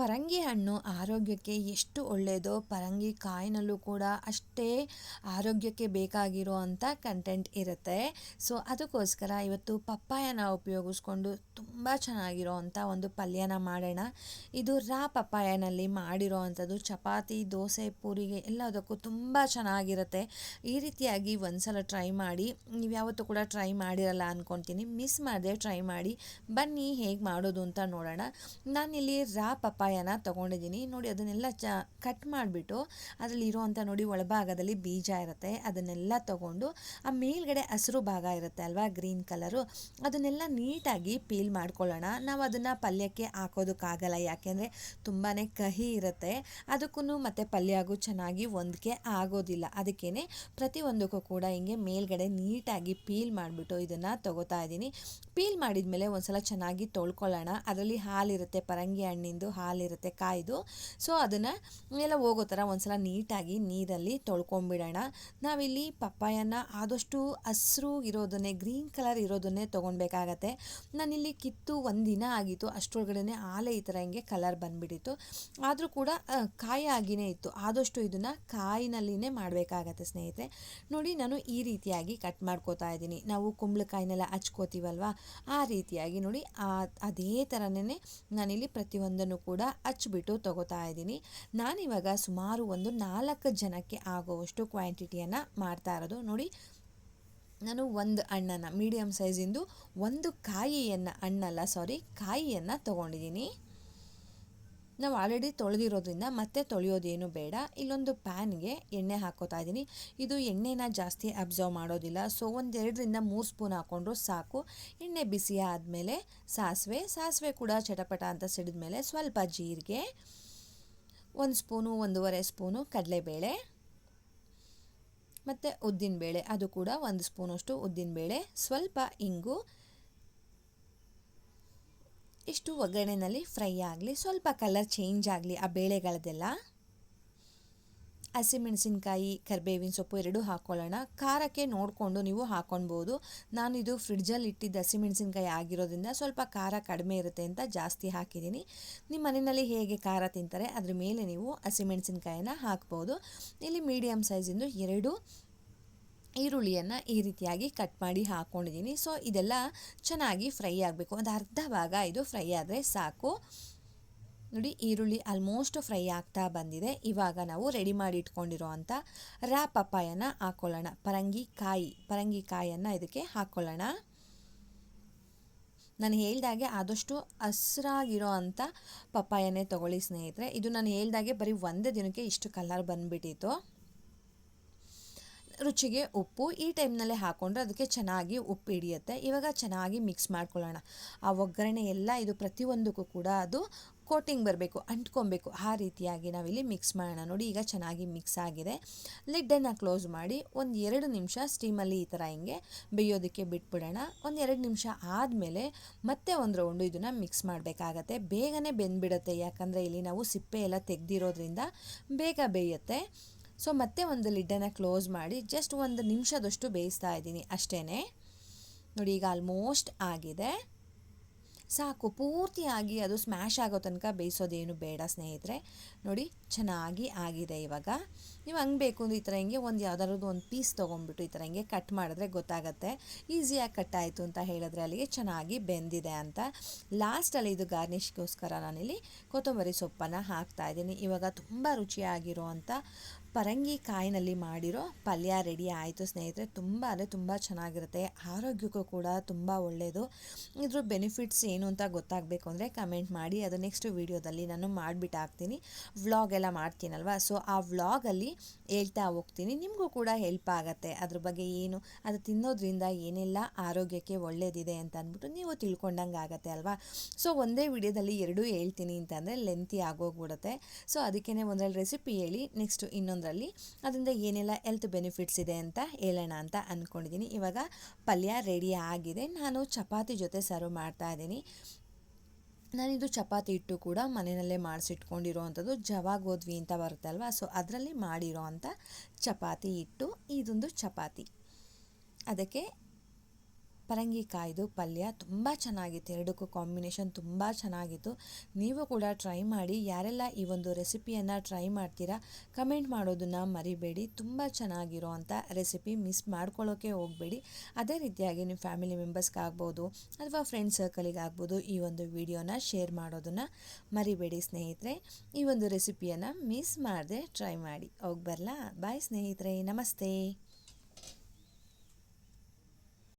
ಪರಂಗಿ ಹಣ್ಣು ಆರೋಗ್ಯಕ್ಕೆ ಎಷ್ಟು ಒಳ್ಳೆಯದೋ ಪರಂಗಿ ಕಾಯಿನಲ್ಲೂ ಕೂಡ ಅಷ್ಟೇ ಆರೋಗ್ಯಕ್ಕೆ ಬೇಕಾಗಿರೋ ಅಂಥ ಕಂಟೆಂಟ್ ಇರುತ್ತೆ. ಸೊ ಅದಕ್ಕೋಸ್ಕರ ಇವತ್ತು ಪಪ್ಪಾಯನ ಉಪಯೋಗಿಸ್ಕೊಂಡು ತುಂಬ ಚೆನ್ನಾಗಿರೋ ಅಂಥ ಒಂದು ಪಲ್ಯನ ಮಾಡೋಣ. ಇದು ರಾ ಪಪ್ಪಾಯನಲ್ಲಿ ಮಾಡಿರೋ ಅಂಥದ್ದು ಚಪಾತಿ, ದೋಸೆ, ಪೂರಿಗೆ ಎಲ್ಲದಕ್ಕೂ ತುಂಬ ಚೆನ್ನಾಗಿರುತ್ತೆ. ಈ ರೀತಿಯಾಗಿ ಒಂದ್ಸಲ ಟ್ರೈ ಮಾಡಿ. ನೀವು ಯಾವತ್ತೂ ಕೂಡ ಟ್ರೈ ಮಾಡಿರಲ್ಲ ಅಂದ್ಕೊತೀನಿ ಮಿಸ್ ಮಾಡದೆ ಟ್ರೈ ಮಾಡಿ. ಬನ್ನಿ ಹೇಗೆ ಮಾಡೋದು ಅಂತ ನೋಡೋಣ. ನಾನಿಲ್ಲಿ ರಾ ಪಪ್ಪಾಯ ಪಪ್ಪಾಯನ ತೊಗೊಂಡಿದ್ದೀನಿ. ನೋಡಿ, ಅದನ್ನೆಲ್ಲ ಚ ಕಟ್ ಮಾಡಿಬಿಟ್ಟು ಅದರಲ್ಲಿ ಇರೋವಂಥ ನೋಡಿ ಒಳಭಾಗದಲ್ಲಿ ಬೀಜ ಇರುತ್ತೆ. ಅದನ್ನೆಲ್ಲ ತೊಗೊಂಡು ಆ ಮೇಲ್ಗಡೆ ಹಸಿರು ಭಾಗ ಇರುತ್ತೆ ಅಲ್ವಾ, ಗ್ರೀನ್ ಕಲರು. ಅದನ್ನೆಲ್ಲ ನೀಟಾಗಿ ಪೀಲ್ ಮಾಡ್ಕೊಳ್ಳೋಣ. ನಾವು ಅದನ್ನು ಪಲ್ಯಕ್ಕೆ ಹಾಕೋದಕ್ಕಾಗಲ್ಲ, ಯಾಕೆಂದರೆ ತುಂಬಾ ಕಹಿ ಇರುತ್ತೆ. ಅದಕ್ಕೂ ಮತ್ತು ಪಲ್ಯಗೂ ಚೆನ್ನಾಗಿ ಹೊಂದಿಕೆ ಆಗೋದಿಲ್ಲ. ಅದಕ್ಕೇ ಪ್ರತಿಯೊಂದಕ್ಕೂ ಕೂಡ ಹಿಂಗೆ ಮೇಲ್ಗಡೆ ನೀಟಾಗಿ ಪೀಲ್ ಮಾಡಿಬಿಟ್ಟು ಇದನ್ನು ತೊಗೋತಾ ಇದ್ದೀನಿ. ಪೀಲ್ ಮಾಡಿದ ಮೇಲೆ ಒಂದು ಸಲ ಚೆನ್ನಾಗಿ ತೊಳ್ಕೊಳ್ಳೋಣ. ಅದರಲ್ಲಿ ಹಾಲಿರುತ್ತೆ, ಪರಂಗಿ ಹಣ್ಣಿಂದು ಹಾಲು ಇರುತ್ತೆ ಕಾಯ್ದು. ಸೊ ಅದನ್ನು ಎಲ್ಲ ಹೋಗೋ ಥರ ಒಂದ್ಸಲ ನೀಟಾಗಿ ನೀರಲ್ಲಿ ತೊಳ್ಕೊಂಬಿಡೋಣ. ನಾವಿಲ್ಲಿ ಪಪ್ಪಾಯನ್ನ ಆದಷ್ಟು ಹಸಿರು ಇರೋದನ್ನೇ, ಗ್ರೀನ್ ಕಲರ್ ಇರೋದನ್ನೇ ತೊಗೊಳ್ಬೇಕಾಗತ್ತೆ ನಾನಿಲ್ಲಿ ಕಿತ್ತು ಒಂದು ದಿನ ಆಗಿತ್ತು. ಅಷ್ಟರೊಳಗಡೆ ಆಲೆ ಈ ಥರ ಹಿಂಗೆ ಕಲರ್ ಬಂದುಬಿಟ್ಟಿತ್ತು. ಆದರೂ ಕೂಡ ಕಾಯಿ ಆಗಿನೇ ಇತ್ತು. ಆದಷ್ಟು ಇದನ್ನು ಕಾಯಿನಲ್ಲಿನೇ ಮಾಡಬೇಕಾಗತ್ತೆ ಸ್ನೇಹಿತರೆ. ನೋಡಿ, ನಾನು ಈ ರೀತಿಯಾಗಿ ಕಟ್ ಮಾಡ್ಕೋತಾ ಇದ್ದೀನಿ. ನಾವು ಕುಂಬಳಕಾಯಿನೆಲ್ಲ ಹಚ್ಕೋತೀವಲ್ವ? ಆ ರೀತಿಯಾಗಿ ನೋಡಿ ಅದೇ ಥರನೇ ನಾನಿಲ್ಲಿ ಪ್ರತಿಯೊಂದನ್ನು ಕೂಡ ಹಚ್ಬಿಟ್ಟು ತಗೋತಾ ಇದ್ದೀನಿ. ನಾನಿವಾಗ ಸುಮಾರು ಒಂದು ನಾಲ್ಕು ಜನಕ್ಕೆ ಆಗುವಷ್ಟು ಕ್ವಾಂಟಿಟಿಯನ್ನು ಮಾಡ್ತಾ ಇರೋದು. ನೋಡಿ, ನಾನು ಒಂದು ಹಣ್ಣನ್ನು ಮೀಡಿಯಮ್ ಸೈಜಿಂದು ಒಂದು ಕಾಯಿಯನ್ನು, ಹಣ್ಣಲ್ಲ ಸಾರಿ ಕಾಯಿಯನ್ನು ತೊಗೊಂಡಿದ್ದೀನಿ. ನಾವು ಆಲ್ರೆಡಿ ತೊಳೆದಿರೋದ್ರಿಂದ ಮತ್ತೆ ತೊಳೆಯೋದೇನು ಬೇಡ. ಇಲ್ಲೊಂದು ಪ್ಯಾನ್ಗೆ ಎಣ್ಣೆ ಹಾಕೋತಾ ಇದ್ದೀನಿ. ಇದು ಎಣ್ಣೆನ ಜಾಸ್ತಿ ಅಬ್ಸರ್ವ್ ಮಾಡೋದಿಲ್ಲ. ಸೊ ಒಂದೆರಡರಿಂದ ಮೂರು ಸ್ಪೂನ್ ಹಾಕ್ಕೊಂಡ್ರು ಸಾಕು. ಎಣ್ಣೆ ಬಿಸಿ ಆದಮೇಲೆ ಸಾಸಿವೆ. ಸಾಸಿವೆ ಕೂಡ ಚಟಪಟ ಅಂತ ಸಿಡಿದ ಮೇಲೆ ಸ್ವಲ್ಪ ಜೀರಿಗೆ, ಒಂದು ಸ್ಪೂನು ಒಂದೂವರೆ ಸ್ಪೂನು ಕಡಲೆಬೇಳೆ, ಮತ್ತು ಉದ್ದಿನಬೇಳೆ. ಅದು ಕೂಡ ಒಂದು ಸ್ಪೂನಷ್ಟು ಉದ್ದಿನಬೇಳೆ. ಸ್ವಲ್ಪ ಇಂಗು ಇಷ್ಟು ಒಗ್ಗರಣೆಯಲ್ಲಿ ಫ್ರೈ ಆಗಲಿ, ಸ್ವಲ್ಪ ಕಲರ್ ಚೇಂಜ್ ಆಗಲಿ ಆ ಬೇಳೆಗಳದೆಲ್ಲ ಹಸಿಮೆಣಸಿನ್ಕಾಯಿ, ಕರಿಬೇವಿನ ಸೊಪ್ಪು ಎರಡೂ ಹಾಕ್ಕೊಳ್ಳೋಣ ಖಾರಕ್ಕೆ ನೋಡಿಕೊಂಡು ನೀವು ಹಾಕ್ಕೊಳ್ಬೋದು ನಾನು ಇದು ಫ್ರಿಡ್ಜಲ್ಲಿ ಇಟ್ಟಿದ್ದ ಹಸಿಮೆಣಸಿನ್ಕಾಯಿ ಆಗಿರೋದ್ರಿಂದ ಸ್ವಲ್ಪ ಖಾರ ಕಡಿಮೆ ಇರುತ್ತೆ ಅಂತ ಜಾಸ್ತಿ ಹಾಕಿದ್ದೀನಿ. ನಿಮ್ಮ ಮನೆಯಲ್ಲಿ ಹೇಗೆ ಖಾರ ತಿಂತಾರೆ, ಅದ್ರ ಮೇಲೆ ನೀವು ಹಸಿಮೆಣಸಿನ್ಕಾಯಿನ ಹಾಕ್ಬೋದು. ಇಲ್ಲಿ ಮೀಡಿಯಮ್ ಸೈಜಿಂದು ಎರಡು ಈರುಳ್ಳಿಯನ್ನು ಈ ರೀತಿಯಾಗಿ ಕಟ್ ಮಾಡಿ ಹಾಕ್ಕೊಂಡಿದ್ದೀನಿ ಸೊ ಇದೆಲ್ಲ ಚೆನ್ನಾಗಿ ಫ್ರೈ ಆಗಬೇಕು. ಒಂದು ಅರ್ಧ ಭಾಗ ಇದು ಫ್ರೈ ಆದರೆ ಸಾಕು. ನೋಡಿ, ಈರುಳ್ಳಿ ಆಲ್ಮೋಸ್ಟ್ ಫ್ರೈ ಆಗ್ತಾ ಬಂದಿದೆ. ಇವಾಗ ನಾವು ರೆಡಿ ಮಾಡಿ ಇಟ್ಕೊಂಡಿರೋ ಅಂಥ ರಾ ಪಪ್ಪಾಯನ ಹಾಕ್ಕೊಳ್ಳೋಣ ಪರಂಗಿ ಕಾಯಿ, ಪರಂಗಿ ಕಾಯನ್ನು ಇದಕ್ಕೆ ಹಾಕ್ಕೊಳ್ಳೋಣ ನಾನು ಹೇಳ್ದಾಗೆ ಆದಷ್ಟು ಹಸ್ರಾಗಿರೋ ಅಂಥ ಪಪ್ಪಾಯನೇ ತೊಗೊಳ್ಳಿ ಸ್ನೇಹಿತರೆ. ಇದು ನಾನು ಹೇಳ್ದಾಗೆ ಬರೀ ಒಂದೇ ದಿನಕ್ಕೆ ಇಷ್ಟು ಕಲರ್ ಬಂದುಬಿಟ್ಟಿತ್ತು. ರುಚಿಗೆ ಉಪ್ಪು ಈ ಟೈಮ್ನಲ್ಲೇ ಹಾಕ್ಕೊಂಡ್ರೆ ಅದಕ್ಕೆ ಚೆನ್ನಾಗಿ ಉಪ್ಪು ಹಿಡಿಯುತ್ತೆ. ಇವಾಗ ಚೆನ್ನಾಗಿ ಮಿಕ್ಸ್ ಮಾಡ್ಕೊಳ್ಳೋಣ. ಆ ಒಗ್ಗರಣೆ ಎಲ್ಲ ಇದು ಪ್ರತಿಯೊಂದಕ್ಕೂ ಕೂಡ ಅದು ಕೋಟಿಂಗ್ ಬರಬೇಕು, ಅಂಟ್ಕೊಬೇಕು. ಆ ರೀತಿಯಾಗಿ ನಾವಿಲ್ಲಿ ಮಿಕ್ಸ್ ಮಾಡೋಣ. ನೋಡಿ, ಈಗ ಚೆನ್ನಾಗಿ ಮಿಕ್ಸ್ ಆಗಿದೆ. ಲಿಡ್ಡನ್ನು ಕ್ಲೋಸ್ ಮಾಡಿ ಒಂದು ಎರಡು ನಿಮಿಷ ಸ್ಟೀಮಲ್ಲಿ ಈ ಥರ ಹಿಂಗೆ ಬೇಯೋದಕ್ಕೆ ಬಿಟ್ಬಿಡೋಣ. ಒಂದು ಎರಡು ನಿಮಿಷ ಆದಮೇಲೆ ಮತ್ತೆ ಒಂದು ರೌಂಡು ಇದನ್ನು ಮಿಕ್ಸ್ ಮಾಡಬೇಕಾಗತ್ತೆ. ಬೇಗನೆ ಬೆಂದ್ಬಿಡುತ್ತೆ. ಯಾಕಂದರೆ ಇಲ್ಲಿ ನಾವು ಸಿಪ್ಪೆ ಎಲ್ಲ ತೆಗೆದಿರೋದ್ರಿಂದ ಬೇಗ ಬೇಯುತ್ತೆ. ಸೊ ಮತ್ತೆ ಒಂದು ಲಿಡ್ಡನ್ನು ಕ್ಲೋಸ್ ಮಾಡಿ ಜಸ್ಟ್ ಒಂದು ನಿಮಿಷದಷ್ಟು ಬೇಯಿಸ್ತಾ ಇದ್ದೀನಿ ಅಷ್ಟೇ ನೋಡಿ, ಈಗ ಆಲ್ಮೋಸ್ಟ್ ಆಗಿದೆ. ಸಾಕು, ಪೂರ್ತಿಯಾಗಿ ಅದು ಸ್ಮ್ಯಾಶ್ ಆಗೋ ತನಕ ಬೇಯಿಸೋದೇನು ಬೇಡ ಸ್ನೇಹಿತರೆ. ನೋಡಿ, ಚೆನ್ನಾಗಿ ಆಗಿದೆ ಇವಾಗ. ನೀವು ಹಂಗೆ ಬೇಕು ಅಂದರೆ ಈ ಥರ ಹಿಂಗೆ ಒಂದು ಯಾವ್ದಾದ್ರು ಒಂದು ಪೀಸ್ ತೊಗೊಂಡ್ಬಿಟ್ಟು ಈ ಥರ ಹಿಂಗೆ ಕಟ್ ಮಾಡಿದ್ರೆ ಗೊತ್ತಾಗುತ್ತೆ. ಈಸಿಯಾಗಿ ಕಟ್ ಆಯಿತು ಅಂತ ಹೇಳಿದ್ರೆ ಅಲ್ಲಿಗೆ ಚೆನ್ನಾಗಿ ಬೆಂದಿದೆ ಅಂತ. ಲಾಸ್ಟಲ್ಲಿ ಇದು ಗಾರ್ನಿಷ್ಗೋಸ್ಕರ ನಾನಿಲ್ಲಿ ಕೊತ್ತಂಬರಿ ಸೊಪ್ಪನ್ನು ಹಾಕ್ತಾ ಇದ್ದೀನಿ. ಇವಾಗ ತುಂಬ ರುಚಿಯಾಗಿರೋ ಅಂಥ ಪರಂಗಿ ಕಾಯಿನಲ್ಲಿ ಮಾಡಿರೋ ಪಲ್ಯ ರೆಡಿ ಆಯಿತು ಸ್ನೇಹಿತರೆ. ತುಂಬ ಅಂದರೆ ತುಂಬ ಚೆನ್ನಾಗಿರುತ್ತೆ. ಆರೋಗ್ಯಕ್ಕೂ ಕೂಡ ತುಂಬ ಒಳ್ಳೆಯದು ಇದ್ರ ಬೆನಿಫಿಟ್ಸ್ ಏನು ಅಂತ ಗೊತ್ತಾಗಬೇಕು ಅಂದರೆ ಕಮೆಂಟ್ ಮಾಡಿ. ಅದು ನೆಕ್ಸ್ಟ್ ವೀಡಿಯೋದಲ್ಲಿ ನಾನು ಮಾಡಿಬಿಟ್ಟು ಹಾಕ್ತೀನಿ. ವ್ಲಾಗ್ ಎಲ್ಲ ಮಾಡ್ತೀನಲ್ವ? ಸೊ ಆ ವ್ಲಾಗಲ್ಲಿ ಹೇಳ್ತಾ ಹೋಗ್ತೀನಿ. ನಿಮಗೂ ಕೂಡ ಹೆಲ್ಪ್ ಆಗುತ್ತೆ. ಅದ್ರ ಬಗ್ಗೆ ಏನು? ಅದು ತಿನ್ನೋದ್ರಿಂದ ಏನೆಲ್ಲ ಆರೋಗ್ಯಕ್ಕೆ ಒಳ್ಳೆಯದಿದೆ ಅಂತ ಅಂದ್ಬಿಟ್ಟು ನೀವು ತಿಳ್ಕೊಂಡಂಗೆ ಆಗುತ್ತೆ ಅಲ್ವಾ? ಸೊ ಒಂದೇ ವಿಡಿಯೋದಲ್ಲಿ ಎರಡೂ ಹೇಳ್ತೀನಿ ಅಂತಂದರೆ ಲೆಂತಿ ಆಗೋಗ್ಬಿಡುತ್ತೆ. ಸೊ ಅದಕ್ಕೇ ಒಂದರಲ್ಲಿ ರೆಸಿಪಿ ಹೇಳಿ ನೆಕ್ಸ್ಟ್ ಇನ್ನೊಂದು ಒಂದರಲ್ಲಿ ಅದರಿಂದ ಏನೆಲ್ಲ ಹೆಲ್ತ್ ಬೆನಿಫಿಟ್ಸ್ ಇದೆ ಅಂತ ಹೇಳೋಣ ಅಂತ ಅಂದ್ಕೊಂಡಿದ್ದೀನಿ ಇವಾಗ ಪಲ್ಯ ರೆಡಿ ಆಗಿದೆ. ನಾನು ಚಪಾತಿ ಜೊತೆ ಸರ್ವ್ ಮಾಡ್ತಾ ಇದ್ದೀನಿ. ನಾನಿದು ಚಪಾತಿ ಹಿಟ್ಟು ಕೂಡ ಮನೆಯಲ್ಲೇ ಮಾಡಿಸಿಟ್ಕೊಂಡಿರೋ ಅಂಥದ್ದು ಜವಾ ಗೋದ್ವಿ ಅಂತ ಬರುತ್ತೆ ಅಲ್ವಾ ಸೊ ಅದರಲ್ಲಿ ಮಾಡಿರೋ ಅಂಥ ಚಪಾತಿ ಹಿಟ್ಟು, ಇದೊಂದು ಚಪಾತಿ. ಅದಕ್ಕೆ ಪರಂಗಿಕಾಯ್ದು ಪಲ್ಯ ತುಂಬ ಚೆನ್ನಾಗಿತ್ತು, ಎರಡಕ್ಕೂ ಕಾಂಬಿನೇಷನ್ ತುಂಬ ಚೆನ್ನಾಗಿತ್ತು. ನೀವು ಕೂಡ ಟ್ರೈ ಮಾಡಿ, ಯಾರೆಲ್ಲ ಈ ಒಂದು ರೆಸಿಪಿಯನ್ನು ಟ್ರೈ ಮಾಡ್ತೀರಾ ಕಮೆಂಟ್ ಮಾಡೋದನ್ನು ಮರಿಬೇಡಿ. ತುಂಬ ಚೆನ್ನಾಗಿರೋ ಅಂಥ ರೆಸಿಪಿ ಮಿಸ್ ಮಾಡ್ಕೊಳ್ಳೋಕೆ ಹೋಗಬೇಡಿ. ಅದೇ ರೀತಿಯಾಗಿ ನಿಮ್ಮ ಫ್ಯಾಮಿಲಿ ಮೆಂಬರ್ಸ್ಗಾಗ್ಬೋದು ಅಥವಾ ಫ್ರೆಂಡ್ ಸರ್ಕಲಿಗಾಗ್ಬೋದು ಈ ಒಂದು ವಿಡಿಯೋನ ಶೇರ್ ಮಾಡೋದನ್ನು ಮರಿಬೇಡಿ ಸ್ನೇಹಿತರೆ. ಈ ಒಂದು ರೆಸಿಪಿಯನ್ನು ಮಿಸ್ ಮಾಡದೆ ಟ್ರೈ ಮಾಡಿ. ಹೋಗಿ ಬರಲಾ? ಬಾಯ್ ಸ್ನೇಹಿತರೆ. ನಮಸ್ತೆ.